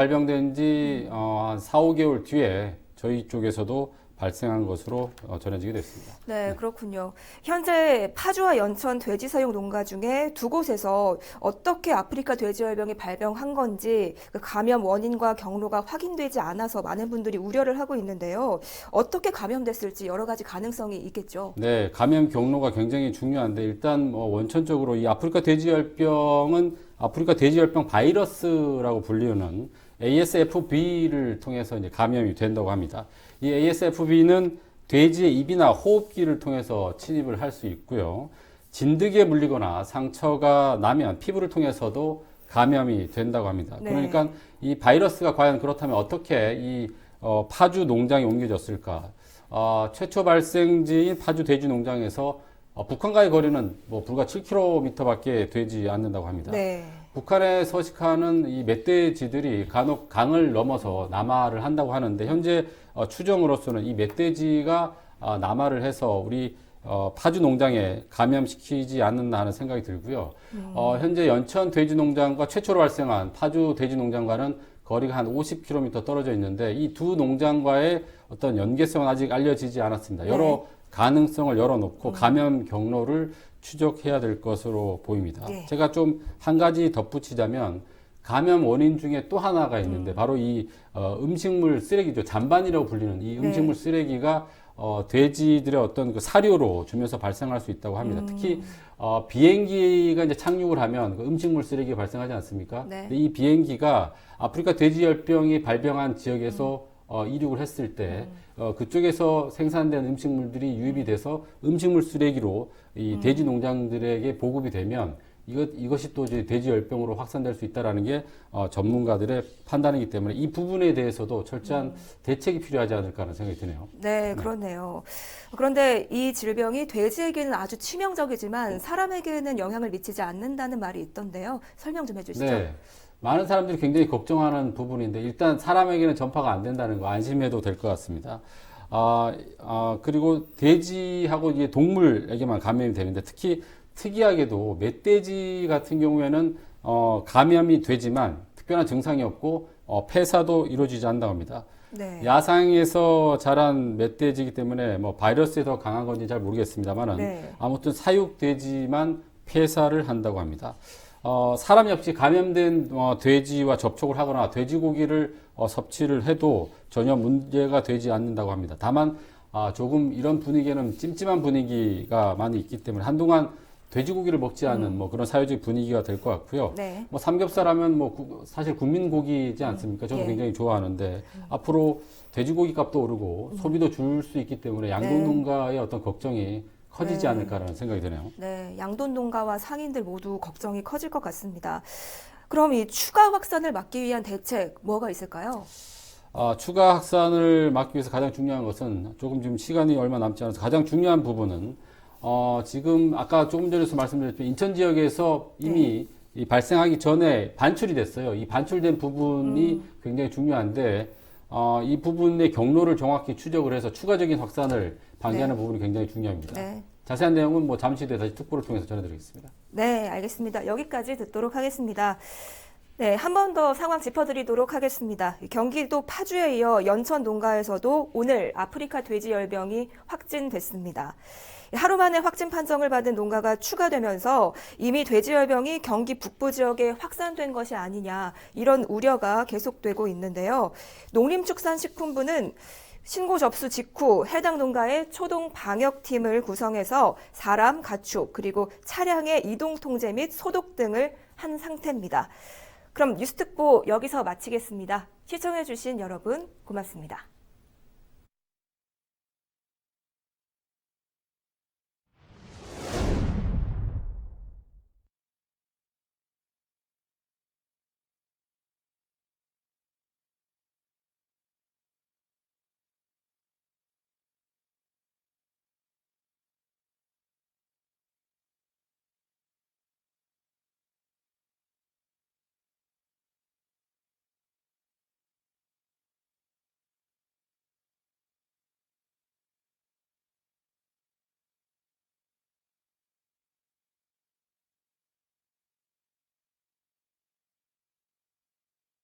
발병된 지 어, 한 4, 5개월 뒤에 저희 쪽에서도 발생한 것으로 어, 전해지게 됐습니다. 네, 그렇군요. 현재 파주와 연천 돼지 사육 농가 중에 두 곳에서 어떻게 아프리카 돼지열병이 발병한 건지 그 감염 원인과 경로가 확인되지 않아서 많은 분들이 우려를 하고 있는데요. 어떻게 감염됐을지 여러 가지 가능성이 있겠죠. 네, 감염 경로가 굉장히 중요한데 일단 뭐 원천적으로 이 아프리카 돼지열병은 아프리카 돼지열병 바이러스라고 불리는 ASFB를 통해서 이제 감염이 된다고 합니다. 이 ASFB는 돼지의 입이나 호흡기를 통해서 침입을 할 수 있고요. 진드기에 물리거나 상처가 나면 피부를 통해서도 감염이 된다고 합니다. 네. 그러니까 이 바이러스가 과연 그렇다면 어떻게 이 어, 파주 농장에 옮겨졌을까? 어, 최초 발생지인 파주 돼지 농장에서 어, 북한과의 거리는 뭐 불과 7km밖에 되지 않는다고 합니다. 네. 북한에 서식하는 이 멧돼지들이 간혹 강을 넘어서 남하를 한다고 하는데 현재 어, 추정으로서는 이 멧돼지가 아, 남하를 해서 우리 어, 파주 농장에 감염시키지 않는다 하는 생각이 들고요. 어, 현재 연천 돼지 농장과 최초로 발생한 파주 돼지 농장과는 거리가 한 50km 떨어져 있는데 이 두 농장과의 어떤 연계성은 아직 알려지지 않았습니다. 여러 네. 가능성을 열어놓고 감염 경로를 추적해야 될 것으로 보입니다. 네. 제가 좀 한 가지 덧붙이자면 감염 원인 중에 또 하나가 있는데 바로 이 어, 음식물 쓰레기죠. 잔반이라고 불리는 이 네. 음식물 쓰레기가 어, 돼지들의 어떤 그 사료로 주면서 발생할 수 있다고 합니다. 특히 어, 비행기가 이제 착륙을 하면 그 음식물 쓰레기가 발생하지 않습니까? 네. 근데 이 비행기가 아프리카 돼지열병이 발병한 지역에서 어, 이륙을 했을 때 어, 그쪽에서 생산된 음식물들이 유입이 돼서 음식물 쓰레기로 이 돼지 농장들에게 보급이 되면 이것, 이것이 또 이제 돼지열병으로 확산될 수 있다라는 게 어, 전문가들의 판단이기 때문에 이 부분에 대해서도 철저한 대책이 필요하지 않을까 하는 생각이 드네요. 네, 그렇네요. 그런데 이 질병이 돼지에게는 아주 치명적이지만 사람에게는 영향을 미치지 않는다는 말이 있던데요. 설명 좀 해주시죠. 네. 많은 사람들이 굉장히 걱정하는 부분인데 일단 사람에게는 전파가 안 된다는 거 안심해도 될 것 같습니다. 아, 아, 그리고 돼지하고 이제 동물에게만 감염이 되는데 특히 특이하게도 멧돼지 같은 경우에는 어, 감염이 되지만 특별한 증상이 없고 어, 폐사도 이루어지지 않는다고 합니다. 네. 야상에서 자란 멧돼지이기 때문에 뭐 바이러스에 더 강한 건지 잘 모르겠습니다만은 네. 아무튼 사육 돼지만 폐사를 한다고 합니다. 어, 사람 역시 감염된 어, 돼지와 접촉을 하거나 돼지고기를 어, 섭취를 해도 전혀 문제가 되지 않는다고 합니다. 다만 아, 조금 이런 분위기에는 찜찜한 분위기가 많이 있기 때문에 한동안 돼지고기를 먹지 않는 뭐 그런 사회적 분위기가 될 것 같고요. 네. 뭐 삼겹살 하면 뭐 구- 사실 국민 고기지 않습니까? 저도 예. 굉장히 좋아하는데 앞으로 돼지고기 값도 오르고 소비도 줄 수 있기 때문에 양돈 농가의 어떤 걱정이 커지지 네. 않을까라는 생각이 드네요. 네, 양돈 농가와 상인들 모두 걱정이 커질 것 같습니다. 그럼 이 추가 확산을 막기 위한 대책 뭐가 있을까요? 아, 추가 확산을 막기 위해서 가장 중요한 것은 조금 지금 시간이 얼마 남지 않아서 가장 중요한 부분은 어, 지금 아까 조금 전에서 말씀드렸지만 인천 지역에서 이미 이 발생하기 전에 반출이 됐어요. 이 반출된 부분이 굉장히 중요한데 어, 이 부분의 경로를 정확히 추적을 해서 추가적인 확산을 방지하는 부분이 굉장히 중요합니다. 네. 자세한 내용은 뭐 잠시 뒤에 다시 특보를 통해서 전해드리겠습니다. 네, 알겠습니다. 여기까지 듣도록 하겠습니다. 네, 한 번 더 상황 짚어드리도록 하겠습니다. 경기도 파주에 이어 연천 농가에서도 오늘 아프리카 돼지 열병이 확진됐습니다. 하루 만에 확진 판정을 받은 농가가 추가되면서 이미 돼지 열병이 경기 북부 지역에 확산된 것이 아니냐 이런 우려가 계속되고 있는데요. 농림축산식품부는 신고 접수 직후 해당 농가의 초동 방역팀을 구성해서 사람 가축 그리고 차량의 이동 통제 및 소독 등을 한 상태입니다. 그럼 뉴스특보 여기서 마치겠습니다. 시청해주신 여러분 고맙습니다.